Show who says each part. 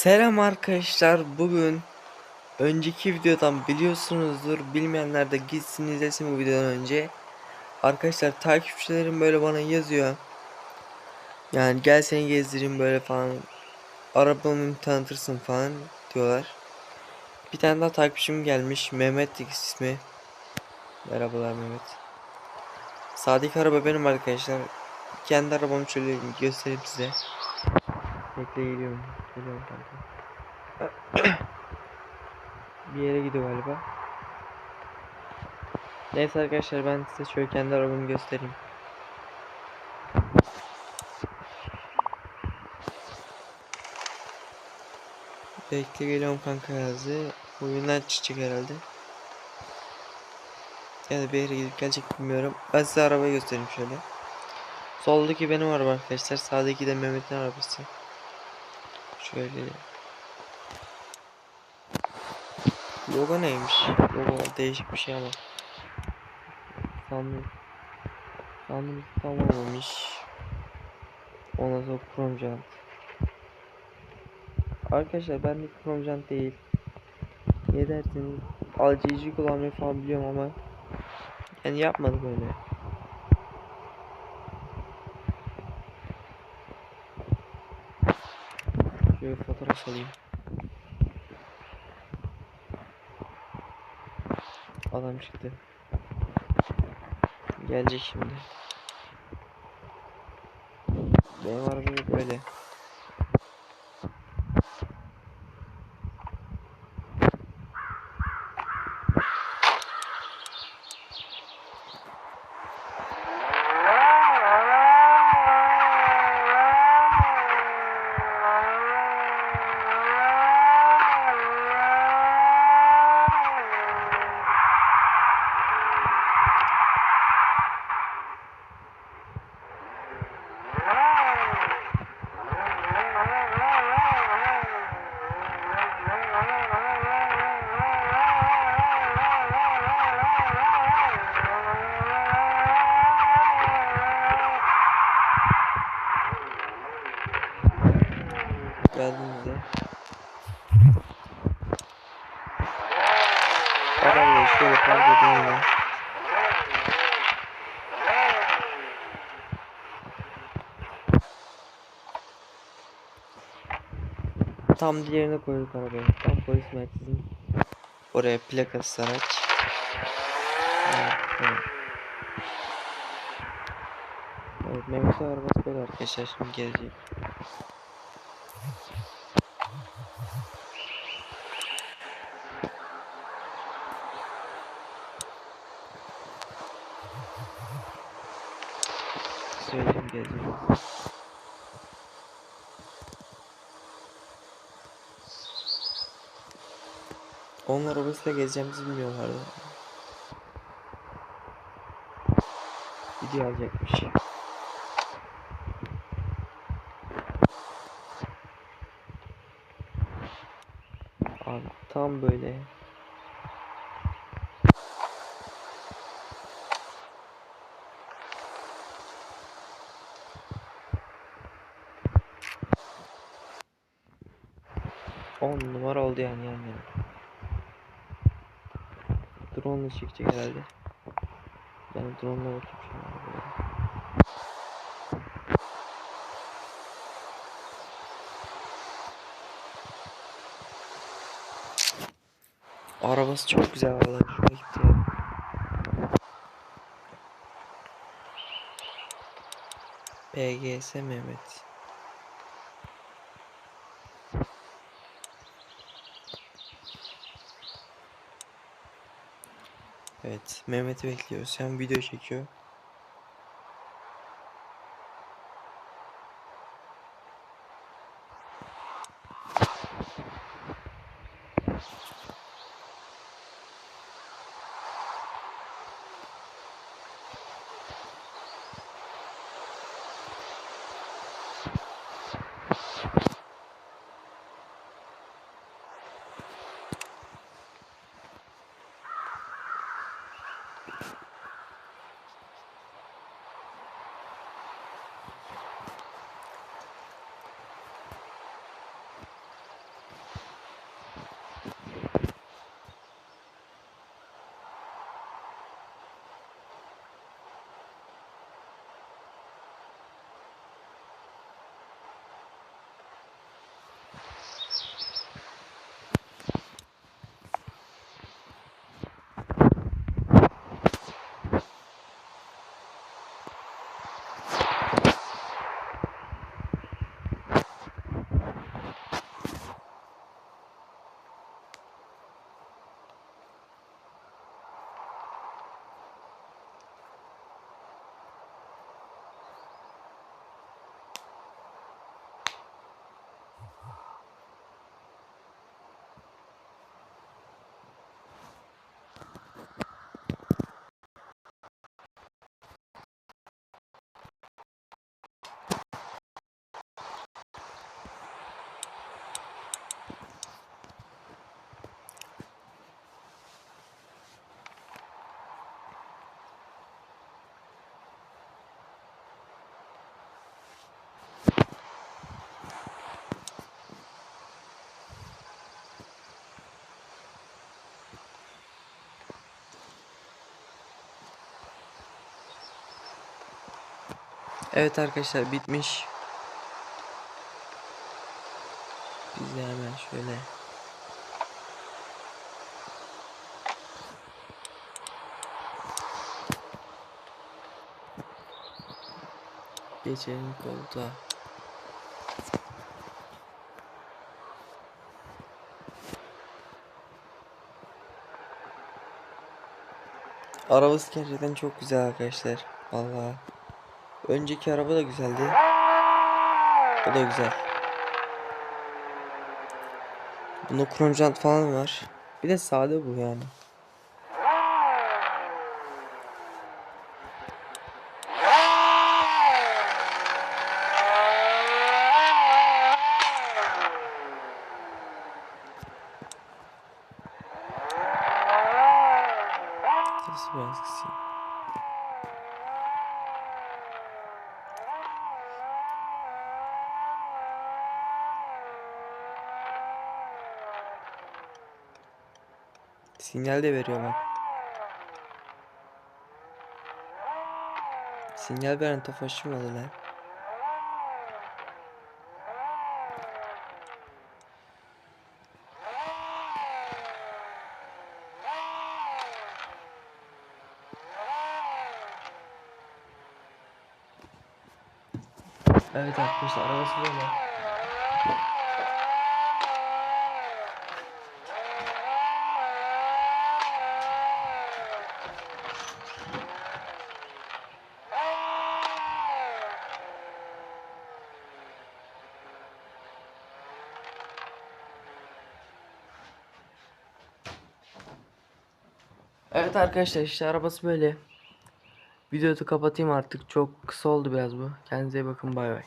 Speaker 1: Selam arkadaşlar. Bugün önceki videodan biliyorsunuzdur. Bilmeyenler de gitsin izlesin bu videodan önce. Arkadaşlar takipçilerim böyle bana yazıyor. Yani gel seni gezdireyim böyle falan. Arabamı tanıtırsın falan diyorlar. Bir tane daha takipçim gelmiş. Mehmet ismi. Merhabalar Mehmet. Sağdaki araba benim arkadaşlar. Kendi arabamı şöyle göstereyim size. Bekle geliyorum. Geliyorum kanka. bir yere gidiyor galiba. Neyse arkadaşlar ben size şöyle kendi arabamı göstereyim. Bekle geliyorum kanka yazdı. Oyundan çıkacak herhalde. Ya da bir yere gidip gelecek bilmiyorum. Ben size arabayı göstereyim şöyle. Soldaki benim araba arkadaşlar. Sağdaki de Mehmet'in arabası. Şöyle. Logo neymiş? Logo değişik bir şey ama. Sandım. Sandım tam olmamış. Ondan sonra jant. Arkadaşlar ben de jant değil. Ne dersiniz? Alcayıcı kullanmayı falan biliyorum ama yani yapmadım öyle. Şöyle fotoğraf alayım. Adam çıktı. Gelecek şimdi. Benim arabam böyle. Tam diğerine koyduk arabayı. Tam polis merkezinin oraya plakası araç. Evet, evet. Evet, Mehmet'in arabası böyle arkadaşlar şimdi gelecek. Söyleyeyim gelecek. Onun arabasıyla gezeceğimizi bilmiyorlardı. Video alacakmış. Abi tam böyle. On numara oldu yani yan yana. Drone ile çekecek herhalde. Ben drone ile bakayım arabaya. Arabası çok güzel vallahi hoşuma gitti ya. PGS Mehmet. Evet, Mehmet'i bekliyoruz. Hem video çekiyor. Evet arkadaşlar bitmiş. Biz de hemen şöyle geçelim koltuğa. Arabası gerçekten çok güzel arkadaşlar. Vallahi. Önceki araba da güzeldi. Bu da güzel. Bunda krom jant falan var. Bir de sade bu yani. Sinyal de veriyor bak. Sinyal veren tofaşçı mı oldu lan? Evet arkadaşlar arabası böyle. Evet arkadaşlar işte arabası böyle. Videoyu kapatayım artık. Çok kısa oldu biraz bu. Kendinize iyi bakın bay bay.